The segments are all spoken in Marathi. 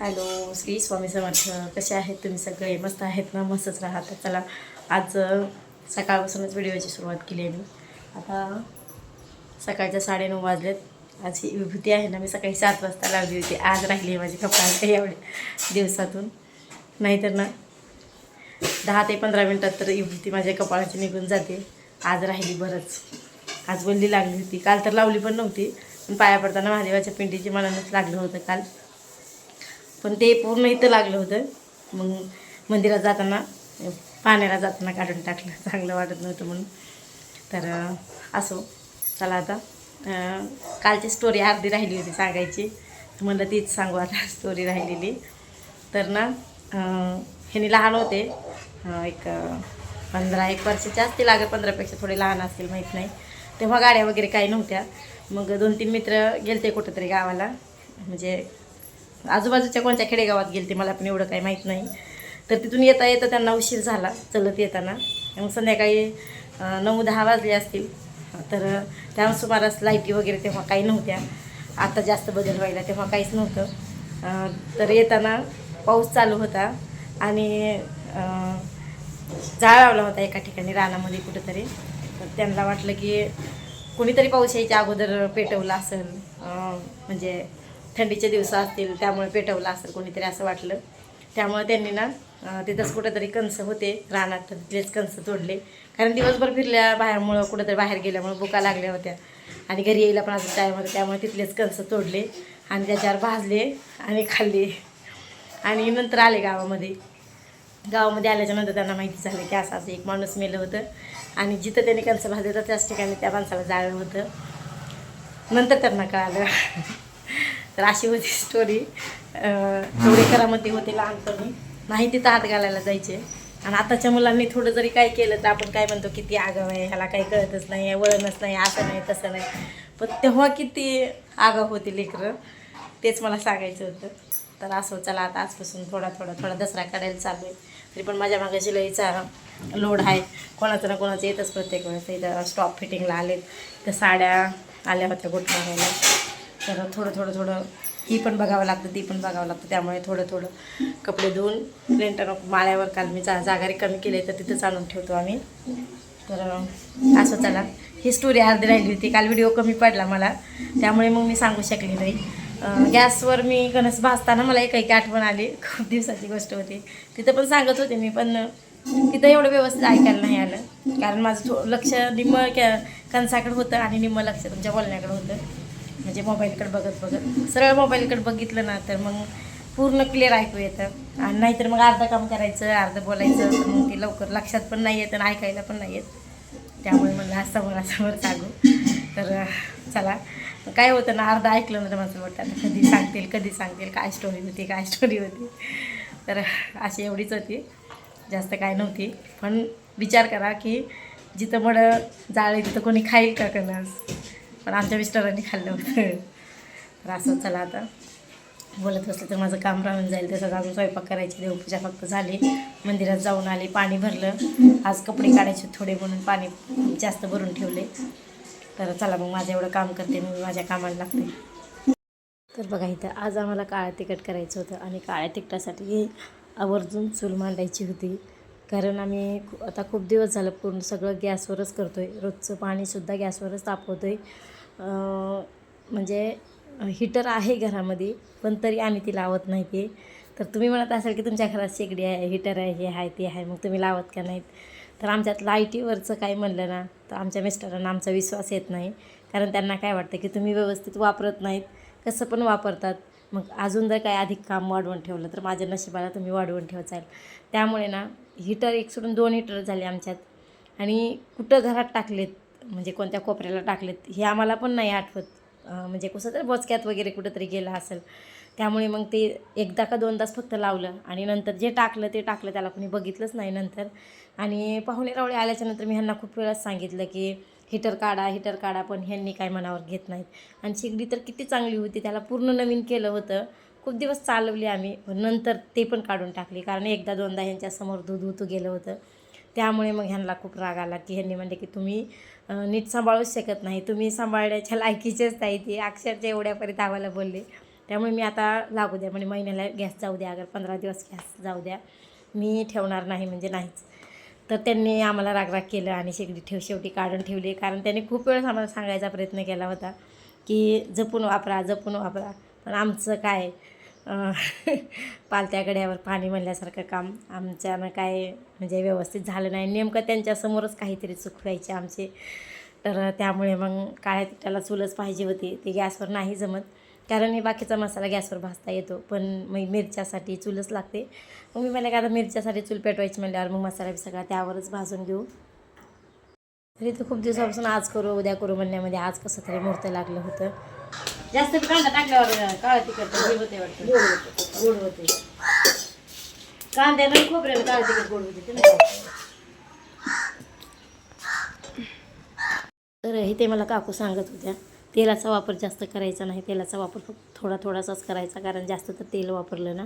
हॅलो श्री स्वामी समर्थ. कसे आहेत तुम्ही सगळे? मस्त आहेत ना? मस्तच राहत. चला आज सकाळपासूनच व्हिडिओची सुरुवात केली आहे मी. आता सकाळच्या साडेनऊ वाजलेत. आज ही विभूती आहे ना मी सकाळी सात वाजता लावली होती. आज राहिली आहे माझी कपाळ एवढ्या दिवसातून. नाहीतर ना दहा ते पंधरा मिनटात तर विभूती माझ्या कपाळाची निघून जाते. आज राहिली बरंच. आज बोलली लागली होती. काल तर लावली पण नव्हती. पण पाया पडताना महादेवाच्या पिंडीची मनानंच लागलं होतं काल. पण ते पूर्ण इथं लागलं होतं. मग मंदिरात जाताना पाण्याला जाताना काढून टाकलं. चांगलं वाटत नव्हतं म्हणून. तर असो. चला आता. कालची स्टोरी अर्धी राहिली होती सांगायची. तर म्हणलं तीच सांगू आता स्टोरी राहिलेली. तर ना ह्याने ह्यानी लहान होते. एक पंधरा एक वर्षाचे असतील. अगं पंधरापेक्षा थोडे लहान असतील माहीत नाही. तेव्हा गाड्या वगैरे काही नव्हत्या. मग दोन तीन मित्र गेलते कुठंतरी गावाला. म्हणजे आजूबाजूच्या कोणत्या खेडेगावात गेलते मला पण एवढं काही माहीत नाही. तर तिथून येता येता त्यांना उशीर झाला चलत येताना. मग संध्याकाळी नऊ दहा वाजले असतील. तर त्या सुमारास लाईटी वगैरे तेव्हा काही नव्हत्या. आता जास्त बदल व्हायला तेव्हा काहीच नव्हतं. तर येताना पाऊस चालू होता आणि जाळ लावला होता एका ठिकाणी रानामध्ये कुठंतरी. तर त्यांना वाटलं की कुणीतरी पाऊस यायच्या अगोदर पेटवलं असेल. म्हणजे थंडीचे दिवस असतील त्यामुळे पेटवलं असेल कोणीतरी असं वाटलं. त्यामुळे त्यांनी ना तिथंच कुठंतरी कणसं होते रानात तर तिथलेच कणसं तोडले कारण दिवसभर फिरल्या बाहेरमुळं कुठंतरी बाहेर गेल्यामुळं बुका लागल्या होत्या. आणि घरी यायला पण असं टाईम होता त्यामुळे तिथलेच कणसं तोडले आणि त्याच्यावर भाजले आणि खाल्ले. आणि नंतर आले गावामध्ये. गावामध्ये आल्याच्यानंतर त्यांना माहिती झालं की असं असं एक माणूस मेलं होतं. आणि जिथं त्यांनी कणसं भाजले होतं त्याच ठिकाणी त्या माणसाला जाळलं होतं. नंतर त्यांना कळालं. तर अशी होती स्टोरी थोडी होते लहानपणी. नाही तिथं हात घालायला जायचे. आणि आताच्या मुलांनी थोडं जरी काय केलं तर आपण काय म्हणतो किती आगाव आहे ह्याला काही कळतच नाही वळणच नाही असं नाही तसं नाही. पण तेव्हा किती आगाव होती लेकरं. तेच मला सांगायचं होतं. तर असं चला आता आजपासून थोडा थोडा थोडा दसरा काढायला चालू आहे. तरी पण माझ्या मागे शिलाईचा लोड आहे. कोणाचं ना कोणाचं येतच प्रत्येक वेळेस. इथं स्टॉप फिटिंगला आलेत. तर साड्या आल्या होत्या गोठवायला तर थोडं थोडं थोडं ही पण बघावं लागतं ती पण बघावं लागतं. त्यामुळे थोडं थोडं कपडे धुवून लेंटर माळ्यावर काल मी जा जागारी कमी केली तर तिथंच आणून ठेवतो आम्ही. तर असं चला. ही स्टोरी अर्धी राहिली होती. काल व्हिडिओ कमी पडला मला. त्यामुळे मग मी सांगू शकले नाही. गॅसवर मी गणस भाजताना मला एक एक आठवण आली. खूप दिवसाची गोष्ट होती. तिथं पण सांगत होते मी पण तिथं एवढं व्यवस्थित ऐकायला नाही आलं. कारण माझं लक्ष निम्म कॅ कणसाकडे होतं आणि निम्म लक्ष तुमच्या बोलण्याकडे होतं. म्हणजे मोबाईलकडे बघत बघत. सरळ मोबाईलकडे बघितलं ना तर मग पूर्ण क्लिअर ऐकू येतं. आणि नाहीतर मग अर्धं काम करायचं अर्धं बोलायचं तर मग ते लवकर लक्षात पण नाही येत आणि ऐकायला पण नाही येत. त्यामुळे म्हणलं समोर समोरासमोर सांगू. तर चला. काय होतं ना अर्धं ऐकलं ना माझं वाटतं कधी सांगतील कधी सांगतील काय स्टोरी होती काय स्टोरी होती. तर अशी एवढीच होती. जास्त काय नव्हती. पण विचार करा की जिथं मड जाळे तिथं कोणी खाईल का कणस? पण आमच्या मिस्टरांनी खाल्लं होतं. तर असं चला आता. बोलत बसलं तर माझं काम राहून जाईल. तसंच अजून स्वयंपाक करायची. देवपूजा फक्त झाली. मंदिरात जाऊन आले. पाणी भरलं. आज कपडे काढायचे थोडे म्हणून पाणी जास्त भरून ठेवले. तर चला मग माझं एवढं काम करते. मी माझ्या कामाला लागते. तर बघा इथं आज आम्हाला काळ्या तिखट करायचं होतं. आणि काळ्या तिखटासाठी आवर्जून चूल मांडायची होती. कारण आम्ही खू- आता खूप दिवस झालं पूर्ण सगळं गॅसवरच करतो आहे रोजचं पाणीसुद्धा गॅसवरच तापवतो आहे म्हणजे हिटर आहे घरामध्ये पण तरी आम्ही ती लावत नाही ते तर तुम्ही म्हणत असाल की तुमच्या घरात शेगडी आहे हिटर आहे हे आहे ते आहे मग तुम्ही लावत का नाहीत? तर आमच्यात लाईटीवरचं काय म्हणलं ना तर आमच्या मिस्टरांना आमचा विश्वास येत नाही. कारण त्यांना काय वाटतं की तुम्ही व्यवस्थित वापरत नाहीत कसं पण वापरतात. मग अजून जर काय अधिक काम वाढवून ठेवलं तर माझ्या नशिबाला तुम्ही वाढवून ठेवचाल त्यामुळे ना हिटर एक सोडून दोन हिटर झाले आमच्यात. आणि कुठं घरात टाकलेत म्हणजे कोणत्या कोपऱ्याला टाकलेत हे आम्हाला पण नाही आठवत. म्हणजे कसं तर बचक्यात वगैरे कुठंतरी गेलं असेल. त्यामुळे मग ते एकदा का दोनदाच फक्त लावलं आणि नंतर जे टाकलं ते टाकलं त्याला कोणी बघितलंच नाही नंतर. आणि पाहुणे रावळे आल्याच्यानंतर मी ह्यांना खूप वेळाच सांगितलं की हिटर काढा हिटर काढा. पण ह्यांनी काय मनावर घेत नाहीत. आणि शेगडी तर किती चांगली होती त्याला पूर्ण नवीन केलं होतं. खूप दिवस चालवली आम्ही. पण नंतर ते पण काढून टाकली. कारण एकदा दोनदा ह्यांच्यासमोर दूध होतं गेलं होतं. त्यामुळे मग ह्यांना खूप राग आला की ह्यांनी म्हणले की तुम्ही नीट सांभाळूच शकत नाही. तुम्ही सांभाळण्याच्या लायकीचेच नाही. ती अक्षरच्या एवढ्यापर्यंत आम्हाला बोलले. त्यामुळे मी आता लागू द्या. म्हणजे महिन्याला गॅस जाऊ द्या. अगर पंधरा दिवस गॅस जाऊ द्या. मी ठेवणार नाही म्हणजे नाहीच. तर त्यांनी आम्हाला रागराग केलं आणि शेगडी ठेव शेवटी काढून ठेवली. कारण त्यांनी खूप वेळेस आम्हाला सांगायचा प्रयत्न केला होता की जपून वापरा जपून वापरा. पण आमचं काय पालत्या गड्यावर पाणी म्हणल्यासारखं काम आमच्यानं काय म्हणजे व्यवस्थित झालं नाही. नेमकं त्यांच्यासमोरच काहीतरी चूक व्हायची आमची. तर त्यामुळे मग काळ्या त्याला चूलच पाहिजे होती. ते गॅसवर नाही जमत. कारण हे बाकीचा मसाला गॅसवर भाजता येतो. पण मग मिरच्यासाठी चूलच लागते. मग मी मला का आता मिरच्यासाठी चूल पेटवायची म्हणल्यावर मग मसाला बी सगळा त्यावरच भाजून घेऊ. तरी तर खूप दिवसापासून आज करू उद्या करू म्हणण्यामध्ये आज कसं तरी मुहूर्त लागलं होतं. जास्त कांदा टाकल्यावर काळं तिखट हे होते वाटतं गोड होते गोड होते कांद्यानं खोबऱ्यानं काळं तिखट गोड होते ते? तर इथे मला काकू सांगत होत्या तेलाचा वापर जास्त करायचा नाही. तेलाचा वापर फक्त थोडा थोडासाच करायचा कारण जास्त तर तेल वापरलं ना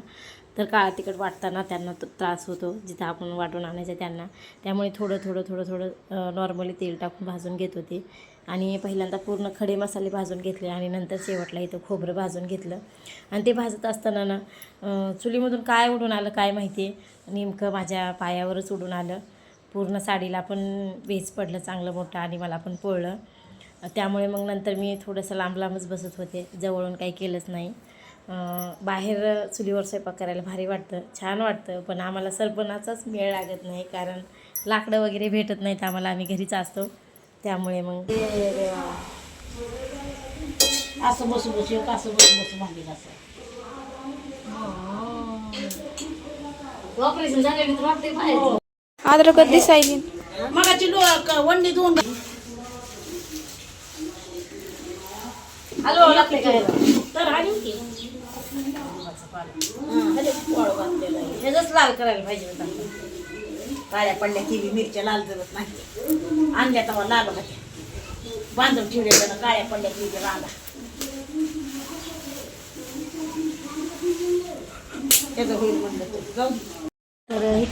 तर काळा तिखट वाटताना त्यांना त्रास होतो जिथं आपण वाटून आणायचं त्यांना. त्यामुळे थोडं थोडं थोडं थोडं नॉर्मली तेल टाकून भाजून घेत होते. आणि पहिल्यांदा पूर्ण खडे मसाले भाजून घेतले आणि नंतर शेवटला इथं खोबरं भाजून घेतलं. आणि ते भाजत असताना ना चुलीमधून काय उडून आलं काय माहिती आहे नेमकं माझ्या पायावरच उडून आलं. पूर्ण साडीला पण वेज पडलं चांगलं मोठं आणि मला पण पोळलं. त्यामुळे मग नंतर मी थोडंसं लांब लांबच बसत होते. जवळून काही केलंच नाही. बाहेर चुलीवर स्वयंपाक करायला भारी वाटतं. छान वाटतं. पण आम्हाला सरपणाचाच मेळ लागत नाही. कारण लाकडं वगैरे भेटत नाहीत आम्हाला. आम्ही घरीच असतो. त्यामुळे मग असं बसू बसू असं बसू बसू भांडी घासायचं ऑपरेशन झालं तर वाटते बाहेर. अद्रकत दिसायली मगाची लो क- वंडी दोन हॅलो लागते काय तर आणि की ह्याच लाल करायला पाहिजे होता. काळ्या पडल्या केली मिरच्या लाल जरत नाही. आणल्या तेव्हा लाल होत्या. बांधून ठेवलेल्या ना काळ्या पडल्या केली रांगा. त्याचं होईल म्हणलं जाऊ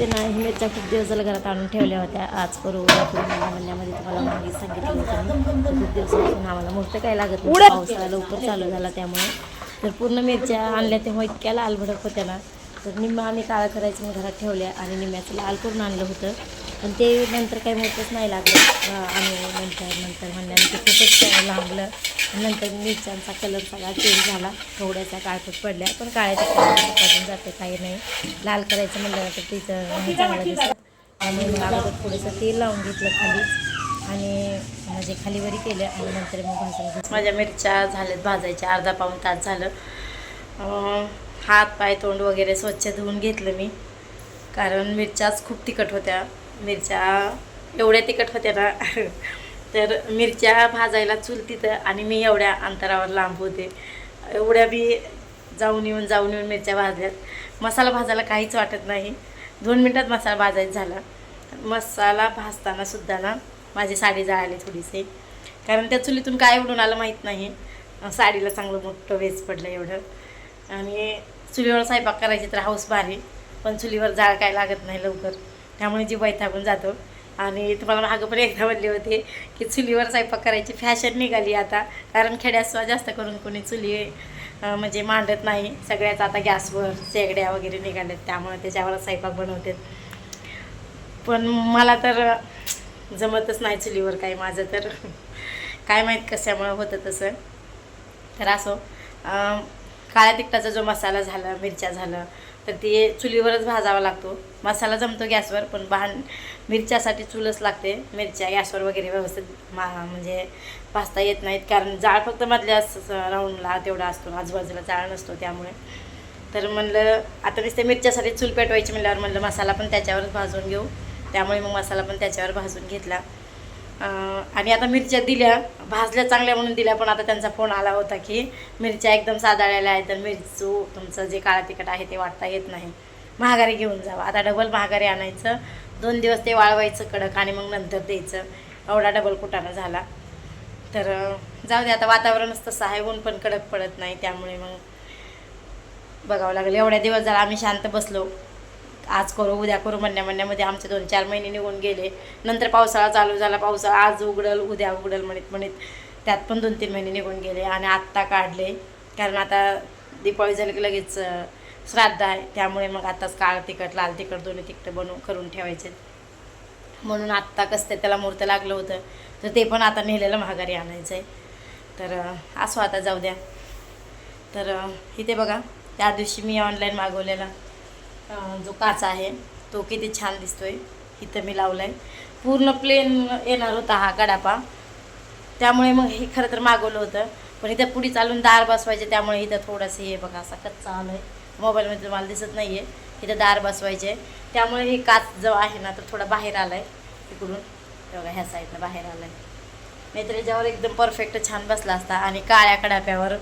इथे ना मिरच्या खूप दिवस झालं घरात आणून ठेवल्या होत्या. आज करू उद्या करू मला म्हणण्यामध्ये तुम्हाला मागे सांगितलं होतं. खूप दिवसापासून आम्हाला मोठं काय लागत नाही पावसाळा लवकर चालू झाला त्यामुळे. तर पूर्ण मिरच्या आणल्या तेव्हा इतक्या लाल भडक होत्या ना. तर निम्मा आम्ही काळं करायचं मग घरात ठेवल्या आणि निम्म्याचं लाल करून आणलं होतं. पण ते नंतर काही मोठंच नाही लागलं. आणि नंतर नंतर म्हणल्यानंतर खूपच लांबलं. नंतर मिरच्यांचा कलर सगळा चेंज झाला. थोड्याच्या काळपट पडल्या पण काळ्याच्या कलर पडून जाते काही नाही. लाल करायचं म्हणल्यानंतर तिचं चांगलं दिसत. आणि अगोदर थोडंसं तेल लावून घेतलं खालीच आणि म्हणजे खालीवरी केलं आणि नंतर मग भाजून माझ्या मिरच्या झाल्यात भाजायच्या अर्धा पाऊण तास झालं. हात पाय तोंड वगैरे स्वच्छ धुवून घेतलं मी. कारण मिरच्याच खूप तिखट होत्या. मिरच्या एवढ्या तिखट होत्या ना. तर मिरच्या भाजायला चूल तिथं आणि मी एवढ्या अंतरावर लांब होते. एवढ्या मी जाऊन येऊन जाऊन येऊन मिरच्या भाजल्यात. मसाला भाजायला काहीच वाटत नाही. दोन मिनटात मसाला भाजायचा झाला. मसाला भाजताना सुद्धा ना माझी साडी जाळाली थोडीशी. कारण त्या चुलीतून काय उडून आलं माहीत नाही. साडीला चांगलं मोठं वेज पडलं एवढं. आणि चुलीवर स्वयंपाक करायची तर हाऊस भारी. पण चुलीवर जाळ काय लागत नाही लवकर. त्यामुळे जी वैतागून जातो. आणि तुम्हाला मागं पण एकदा म्हणले होते की चुलीवर स्वयंपाक करायची फॅशन निघाली आता. कारण खेड्यात जास्त करून कोणी चुली म्हणजे मांडत नाही. सगळ्याच आता गॅसवर शेगड्या वगैरे निघाल्यात. त्यामुळे त्याच्यावर स्वयंपाक बनवतात. पण मला तर जमतच नाही चुलीवर काही माझं तर. काय माहीत कशामुळं होतं तसं. तर असो काळ्या तिखटाचा जो मसाला झाला मिरच्या झालं तर ते चुलीवरच भाजावा लागतो. मसाला जमतो गॅसवर पण भान मिरच्यासाठी चुलच लागते. मिरच्या गॅसवर वगैरे व्यवस्थित मा म्हणजे भाजता येत नाहीत. कारण जाळ फक्त मधल्या राऊंडला तेवढा असतो. आजूबाजूला जाळ नसतो त्यामुळे. तर म्हणलं आता नुसते मिरच्यासाठी चूल पेटवायची म्हणल्यावर म्हणलं मसाला पण त्याच्यावरच भाजून घेऊ. त्यामुळे मग मसाला पण त्याच्यावर भाजून घेतला. आणि आता मिरच्या दिल्या भाजल्या चांगल्या म्हणून दिल्या पण आता त्यांचा फोन आला होता की मिरच्या एकदम साधाळलेल्या आहेत तर मिरचू तुमचं जे काळा तिखट आहे ते वाटता येत नाही. महागारी घेऊन जावं. आता डबल महागारी आणायचं दोन दिवस ते वाळवायचं कडक आणि मग नंतर द्यायचं. एवढा डबल कुटाणा झाला. तर जाऊ दे आता वातावरणच तसं आहे. ऊन पण कडक पडत नाही त्यामुळे मग बघावं लागेल. एवढ्या दिवस झाला आम्ही शांत बसलो आज करू उद्या करू म्हणण्या म्हणण्यामध्ये आमचे दोन चार महिने निघून गेले. नंतर पावसाळा चालू झाला पावसाळा आज उघडल उद्या उघडल म्हणत म्हणत त्यात पण दोन तीन महिने निघून गेले आणि आत्ता काढले. कारण आता दीपावली झाली की लगेच श्राद्ध आहे. त्यामुळे मग आत्ताच काळ तिखट लाल तिखट दोन्ही तिखट बनवून करून ठेवायचे. म्हणून आत्ता कसं ते त्याला मुहूर्त लागलं होतं. तर ते पण आता नेलेलं महागारी आणायचं आहे तर असो आता जाऊ द्या. तर इथे बघा त्या दिवशी मी ऑनलाईन मागवलेला. जो काचा आहे तो किती छान दिसतोय. इथं मी लावला आहे पूर्ण प्लेन येणार होता हा कडापा. त्यामुळे मग हे खरं तर मागवलं होतं. पण इथं पुढे चालून दार बसवायचे त्यामुळे इथं थोडंसं हे बघा असा कच्चा आलं आहे मोबाईलमध्ये मला दिसत नाही आहे इथं दार बसवायचे. त्यामुळे हे काच जो आहे ना तर थोडा बाहेर आला आहे तिकडून बघा ह्या साईडनं बाहेर आला आहे नाहीतर याच्यावर एकदम परफेक्ट छान बसला असता. आणि काळ्या कडाप्यावर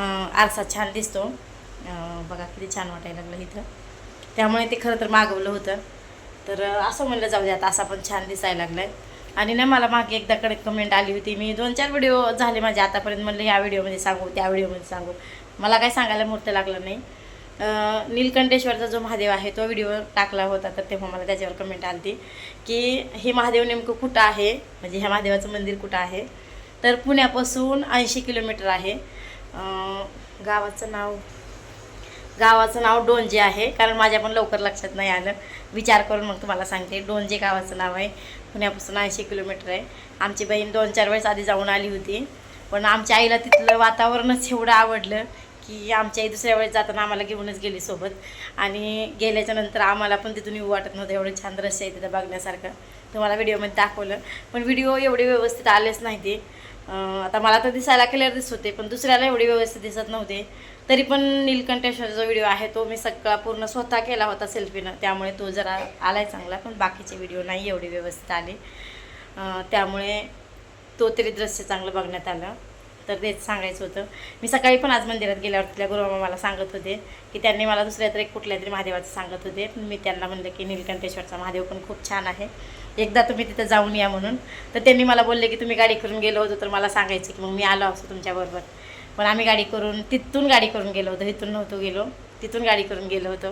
आरसा छान दिसतो. बघा किती छान वाटायला लागलं इथं. त्यामुळे ते खरं तर मागवलं होतं. तर असं म्हणलं जाऊ दे आता असा पण छान दिसायला लागलाय. आणि ना मला मागे एकदाकडे कमेंट आली होती. मी दोन चार व्हिडिओ झाले माझे आतापर्यंत. म्हणलं ह्या व्हिडिओमध्ये सांगू त्या व्हिडिओमध्ये सांगू. मला काय सांगायला मूर्त लागलं नाही. नीलकंठेश्वरचा जो महादेव आहे तो व्हिडिओ टाकला होता. तर तेव्हा मला त्याच्यावर कमेंट आली की हे महादेव नेमकं कुठं आहे? म्हणजे ह्या महादेवाचं मंदिर कुठं आहे? तर पुण्यापासून ऐंशी किलोमीटर आहे. गावाचं नाव गावाचं नाव डोंजे आहे. कारण माझ्या पण लवकर लक्षात नाही आलं. विचार करून मग तुम्हाला सांगते. डोंजे गावाचं नाव आहे. पुण्यापासून ऐंशी किलोमीटर आहे. आमची बहीण दोन चार वेळेस आधी जाऊन आली होती. पण आमच्या आईला तिथलं वातावरणच एवढं आवडलं की आमच्या आई दुसऱ्या वेळेस जाताना आम्हाला घेऊनच गेली सोबत. आणि गेल्याच्यानंतर आम्हाला पण तिथून येऊ वाटत नव्हतं. एवढं छान दृश्य आहे तिथं बघण्यासारखं. तुम्हाला व्हिडिओमध्ये दाखवलं. पण व्हिडिओ एवढे व्यवस्थित आलेच नाही ते. आता मला तर दिसायला क्लिअर दिसत होते. पण दुसऱ्याला एवढे व्यवस्थित दिसत नव्हते. तरी पण नीलकंठेश्वर जो व्हिडिओ आहे तो मी सगळा पूर्ण स्वतः केला होता सेल्फीनं त्यामुळे तो जरा आलाय चांगला पण बाकीचे व्हिडिओ नाही एवढी व्यवस्थित आले. त्यामुळे तो तरी दृश्य चांगलं बघण्यात आलं. तर तेच सांगायचं होतं. मी सकाळी पण आज मंदिरात गेल्यावर तिथल्या गुरुमा मला सांगत होते की त्यांनी मला दुसऱ्या तरी कुठल्या तरी महादेवाचं सांगत होते. मी त्यांना म्हणलं की नीलकंठेश्वरचा महादेव पण खूप छान आहे. एकदा तुम्ही तिथं जाऊन या म्हणून. तर त्यांनी मला बोलले की तुम्ही गाडी करून गेलो होतो तर मला सांगायचं की मग मी आलो असतो तुमच्याबरोबर पण आम्ही गाडी करून तिथून गाडी करून गेलो होतो इथून नव्हतो गेलो तिथून गाडी करून गेलो होतो.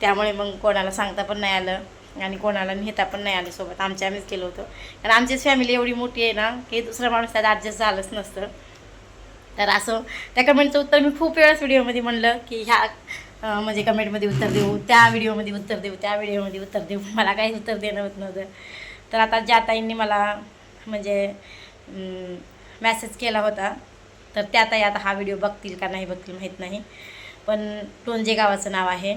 त्यामुळे मग कोणाला सांगता पण नाही आलं आणि कोणाला नेता पण नाही आलं सोबत. आमच्या आम्हीच गेलो होतो. कारण आमचीच फॅमिली एवढी मोठी आहे ना की दुसरा माणूस त्यात ॲडजस्ट झालंच नसतं. तर असं त्या कमेंटचं उत्तर मी खूप वेळाच व्हिडिओमध्ये म्हणलं की ह्या म्हणजे कमेंटमध्ये उत्तर देऊ त्या व्हिडिओमध्ये उत्तर देऊ त्या व्हिडिओमध्ये उत्तर देऊ. मला काही उत्तर देणं होत नव्हतं. तर आता ज्या ताईंनी मला म्हणजे मेसेज केला होता तर त्या ताई आता हा व्हिडिओ बघतील का नाही बघतील माहीत नाही. पण टोंजे गावाचं नाव आहे.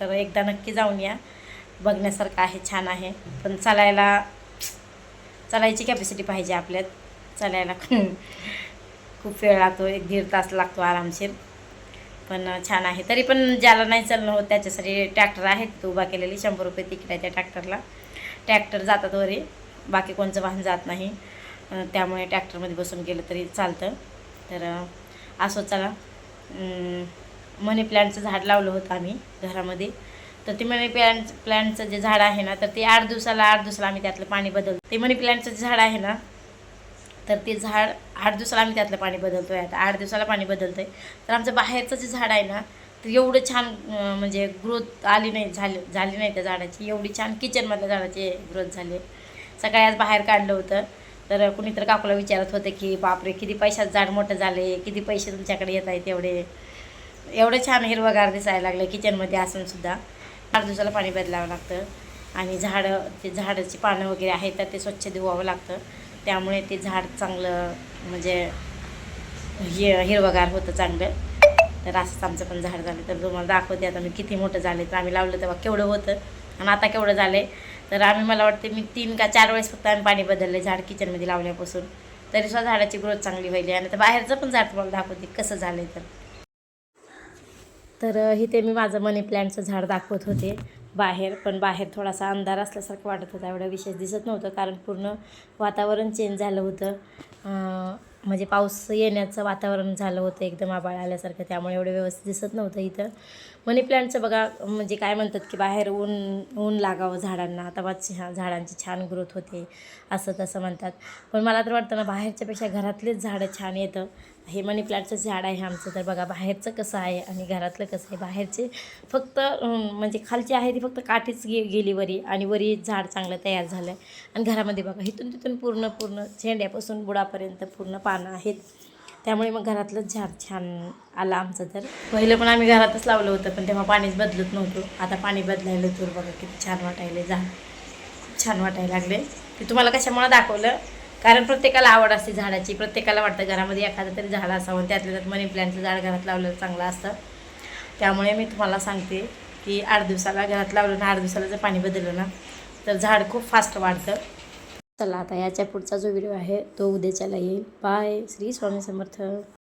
तर एकदा नक्की जाऊन या. बघण्यासारखं आहे छान आहे. पण चालायला चालायची कॅपॅसिटी पाहिजे आपल्यात. चालायला खूप वेळ लागतो एक दीड तास लागतो आरामशीर. पण छान आहे. तरी पण ज्याला नाही चालणं होत त्याच्यासाठी ट्रॅक्टर आहेत. तो उभा केलेली शंभर रुपये तिकीट आहे त्या ट्रॅक्टरला ट्रॅक्टर जातात वरी. बाकी कोणचं वाहन जात नाही. त्यामुळे ट्रॅक्टरमध्ये बसून गेलं तरी चालतं. तर असं चला. मनी प्लॅन्टचं झाड लावलं होतं आम्ही घरामध्ये. तर ते मनी प्लॅन्ट प्लॅन्टचं जे झाड आहे ना तर ते आठ दिवसाला आठ दिवसाला आम्ही त्यातलं पाणी बदलतो. ते मनी प्लॅन्टचं जे झाड आहे ना तर ते झाड आठ दिवसाला आम्ही त्यातलं पाणी बदलतो आहे आता आठ दिवसाला पाणी बदलतो आहे तर आमचं बाहेरचं जे झाड आहे ना तर एवढं छान म्हणजे ग्रोथ आली नाही झाली झाली नाही त्या झाडाची. एवढी छान किचनमधल्या झाडाची ग्रोथ झाली. सकाळी आज बाहेर काढलं होतं. तर कुणी तर काकूला विचारत होते की बापरे किती पैशात झाड मोठं झाले किती पैसे तुमच्याकडे येत आहेत एवढे. एवढं छान हिरवगार दिसायला लागलं किचनमध्ये असून सुद्धा. आठ दिवसाला पाणी बदलावं लागतं आणि झाडं ते झाडाची पानं वगैरे आहेत तर ते स्वच्छ धुवावं लागतं. त्यामुळे ते झाड चांगलं म्हणजे हि हिरवगार होतं चांगलं. तर असंच आमचं पण झाड झालं. तर तुम्हाला दाखवते आता मी किती मोठं झाले. तर आम्ही लावलं तेव्हा केवढं होतं आणि आता केवढं झालं आहे तर आम्ही मला वाटते मी तीन का चार वेळेस फक्त आम्ही पाणी बदललं झाड किचनमध्ये लावल्यापासून. तरी सुद्धा झाडाची ग्रोथ चांगली व्हायली आणि तर बाहेरचं पण झाड तुम्हाला दाखवते कसं झालं आहे तर तर इथे मी माझं मनी प्लॅन्टचं झाड दाखवत होते. बाहेर पण बाहेर थोडासा अंधार असल्यासारखं वाटत होता. एवढं विशेष दिसत नव्हतं कारण पूर्ण वातावरण चेंज झालं होतं. म्हणजे पाऊस येण्याचं वातावरण झालं होतं एकदम आबाळ आल्यासारखं त्यामुळे एवढं व्यवस्थित दिसत नव्हतं इथं. मनी प्लांटचं बघा म्हणजे काय म्हणतात की बाहेर ऊन ऊन लागावं झाडांना. तेव्हा ह्या झाडांची छान ग्रोथ होते असं तसं म्हणतात. पण मला तर वाटतं ना बाहेरच्यापेक्षा घरातलेच झाडं छान येतं. हे मनी प्लॅन्टचं झाड आहे आमचं तर बघा बाहेरचं कसं आहे आणि घरातलं कसं आहे. बाहेरचे फक्त म्हणजे खालची आहे ती फक्त काठीच गे गेली वरी आणि वरी झाड चांगलं तयार झालं आहे आणि घरामध्ये बघा इथून तिथून पूर्ण पूर्ण झेंड्यापासून बुडापर्यंत पूर्ण पानं आहेत. त्यामुळे मग घरातलंच झाड छान आलं आमचं तर. पहिलं पण आम्ही घरातच लावलं होतं पण तेव्हा पाणीच बदलत नव्हतं. आता पाणी बदलायलं तर बघा किती छान वाटायले झाड. खूप छान वाटायला लागले ते तुम्हाला कशामुळे दाखवलं? कारण प्रत्येकाला आवड असते झाडाची. प्रत्येकाला वाटतं घरामध्ये एखादं तरी झाड असावं. त्यातल्या त्यात मनी प्लॅन्टचं झाड घरात लावलेलं चांगलं असतं. त्यामुळे मी तुम्हाला सांगते की आठ दिवसाला घरात लावलं ना आठ दिवसाला जर पाणी बदललं ना तर झाड खूप फास्ट वाढतं. चला आता याच्या पुढचा जो व्हिडिओ आहे तो उद्याच्याला येईल. बाय. श्री स्वामी समर्थ.